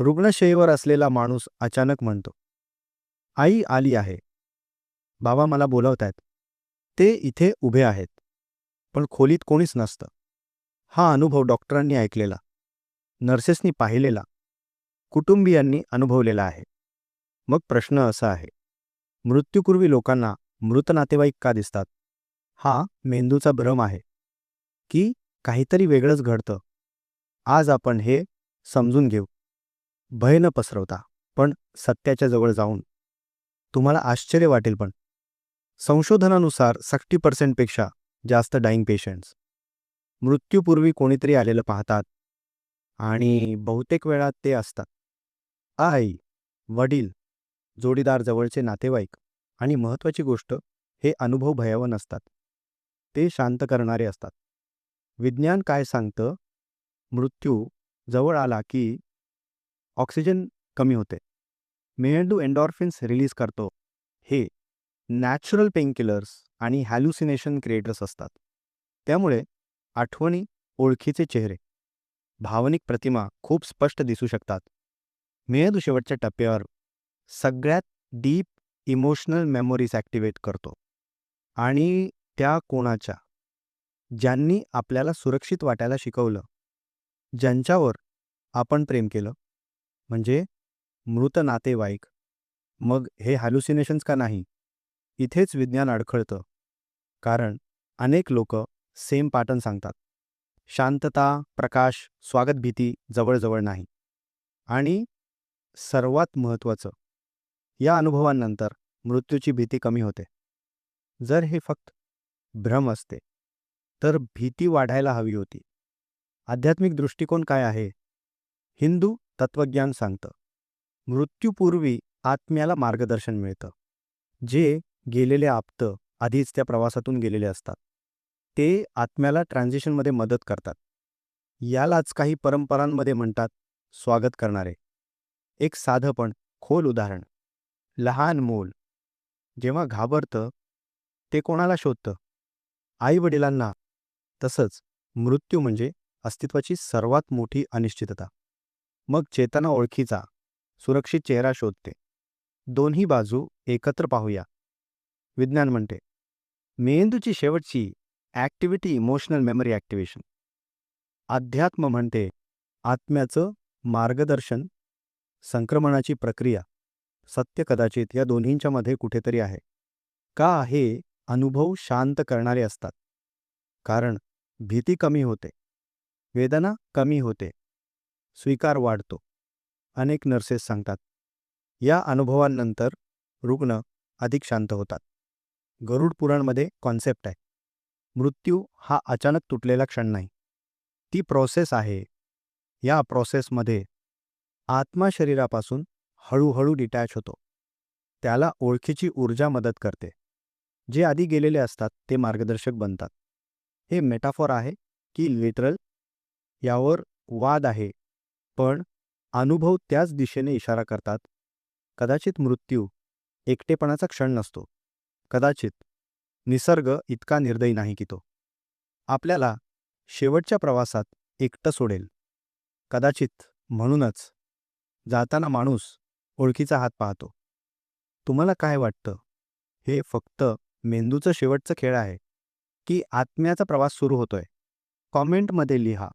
रुग्णशय्येवर असलेला माणूस अचानक म्हणतो आई आली आहे. बाबा मला बोलवतायत. ते इथे उभे आहेत. पण खोलीत कोणीच नसतं. हा अनुभव डॉक्टरांनी ऐकलेला. नर्सेसनी पाहिलेला. कुटुंबियांनी अनुभवलेला आहे. मग प्रश्न असा आहे. मृत्यूपूर्वी लोकांना मृत नातेवाईक का दिसतात? हा मेंदूचा भ्रम आहे. की काहीतरी वेगळंच घडतं. आज आपण हे समजून घेऊ. भय न पसरवता पण सत्याच्या जवळ जाऊन. तुम्हाला आश्चर्य वाटेल पण. संशोधनानुसार सिक्स्टी पर्सेंटपेक्षा जास्त डाईंग पेशंट्स मृत्यूपूर्वी कोणीतरी आलेलं पाहतात. आणि बहुतेक वेळा ते असतात. आई वडील जोडीदार जवळचे नातेवाईक आणि महत्त्वाची गोष्ट हे अनुभव भयावह नसतात. ते शांत करणारे असतात. विज्ञान काय सांगतं? मृत्यू जवळ आला की ऑक्सिजन कमी होते. मेंदू एन्डॉर्फिन्स रिलीज करतो. हे नॅचरल पेनकिलर्स आणि हॅल्युसिनेशन क्रिएटर्स असतात. त्यामुळे आठवणी ओळखीचे चेहरे भावनिक प्रतिमा खूप स्पष्ट दिसू शकतात. मेंदू शेवटच्या टप्प्यावर सगळ्यात डीप इमोशनल मेमोरीज ॲक्टिवेट करतो. आणि त्या कोणाच्या? ज्यांनी आपल्याला सुरक्षित वाटायला शिकवलं. ज्यांच्यावर आपण प्रेम केलं. म्हणजे मृत नातेवाईक. मग हे हॅल्युसिनेशन्स का नाही? इथेच विज्ञान अडखळतं. कारण अनेक लोक सेम पॅटर्न सांगतात. शांतता प्रकाश स्वागत भीती जवळजवळ नाही. आणि सर्वात महत्त्वाचं या अनुभवांनंतर मृत्यूची भीती कमी होते. जर हे फक्त भ्रम असते तर भीती वाढायला हवी होती. आध्यात्मिक दृष्टिकोन काय आहे? हिंदू तत्वज्ञान सांगतं. मृत्यूपूर्वी आत्म्याला मार्गदर्शन मिळतं. जे गेलेले आप्त आधीच त्या प्रवासातून गेलेले असतात. ते आत्म्याला ट्रान्झिशनमध्ये मदत करतात. यालाच काही परंपरांमध्ये म्हणतात स्वागत करणारे. एक साधं पण खोल उदाहरण. लहान मूल. जेव्हा घाबरतं ते कोणाला शोधतं? आईवडिलांना. तसंच मृत्यू म्हणजे अस्तित्वाची सर्वात मोठी अनिश्चितता. मग चेतना ओळखीचा सुरक्षित चेहरा शोधते. दोन्ही बाजू एकत्र पाहूया. विज्ञान म्हणते मेंदूची शेवटची ॲक्टिव्हिटी इमोशनल मेमरी ॲक्टिव्हेशन. अध्यात्म म्हणते आत्म्याचं मार्गदर्शन संक्रमणाची प्रक्रिया सत्य कदाचित या दोन्हींच्या मध्ये कुठेतरी आहे. का हे अनुभव शांत करणारे असतात? कारण भीती कमी होते. वेदना कमी होते. स्वीकार वाढतो. अनेक नर्सेस सांगतात या अनुभवांनंतर रुग्ण अधिक शांत होतात. गरुड पुराणमध्ये कॉन्सेप्ट आहे. मृत्यू हा अचानक तुटलेला क्षण नाही. ती प्रोसेस आहे. या प्रोसेसमध्ये आत्मा शरीरापासून हळूहळू डिटॅच होतो. त्याला ओळखीची ऊर्जा मदत करते. जे आधी गेलेले असतात ते मार्गदर्शक बनतात. हे मेटाफॉर आहे की लिटरल यावर वाद आहे. पण अनुभव त्याच दिशेने इशारा करतात. कदाचित मृत्यू एकटेपणाचा क्षण नसतो. कदाचित निसर्ग इतका निर्दयी नाही की तो. आपल्याला शेवटच्या प्रवासात एकटं सोडेल. कदाचित म्हणूनच जाताना माणूस ओळखीचा हात पाहतो. तुम्हाला काय वाटतं? हे फक्त मेंदूचं शेवटचं खेळ आहे की आत्म्याचा प्रवास सुरू होतोय? कॉमेंटमध्ये लिहा.